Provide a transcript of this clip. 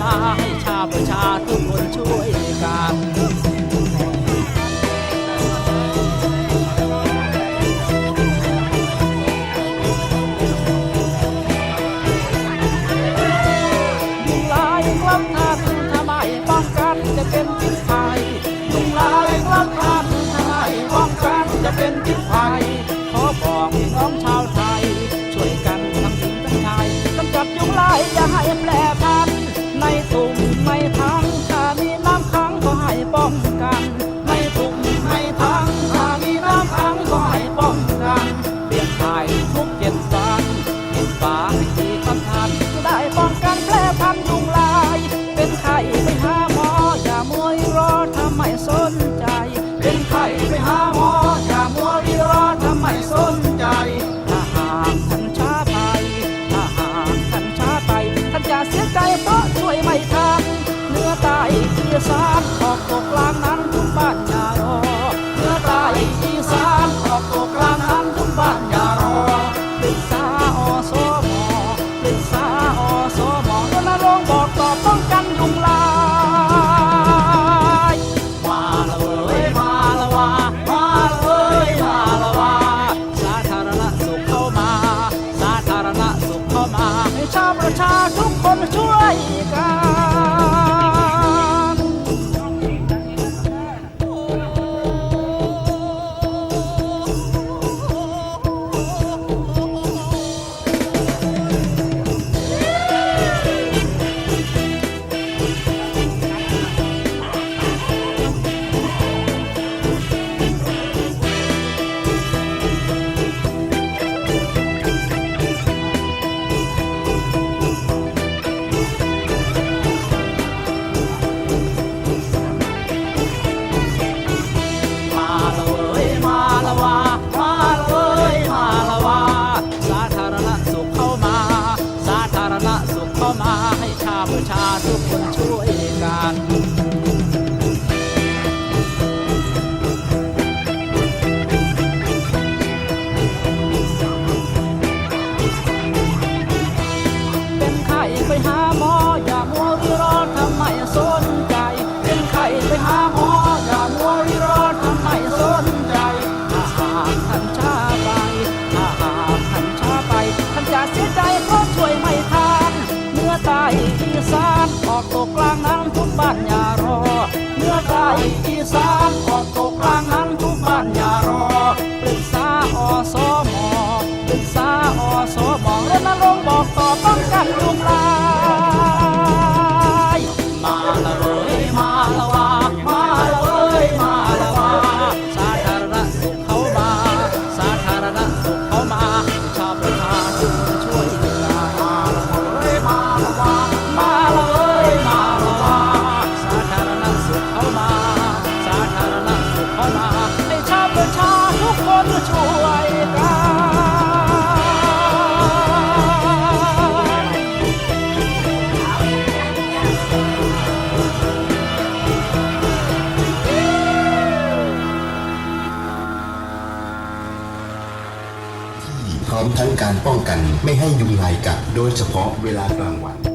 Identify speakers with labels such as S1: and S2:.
S1: นาให้ชาประชาทุกคนช่วยกันมุ่ลายความทาทำไมป้องกันจะเป็นพิษภัย ให้ชาวประชาทุกคนช่วยกัน อีสานออกตกกลางน้ำทุกบ้านอย่ารอ เมื่อใดอีสานออกตกกลางน้ำทุกบ้านอย่ารอ
S2: ร้อมทั้งการป้องกันไม่ให้ยุงลายกัดโดยเฉพาะเวลากลางวัน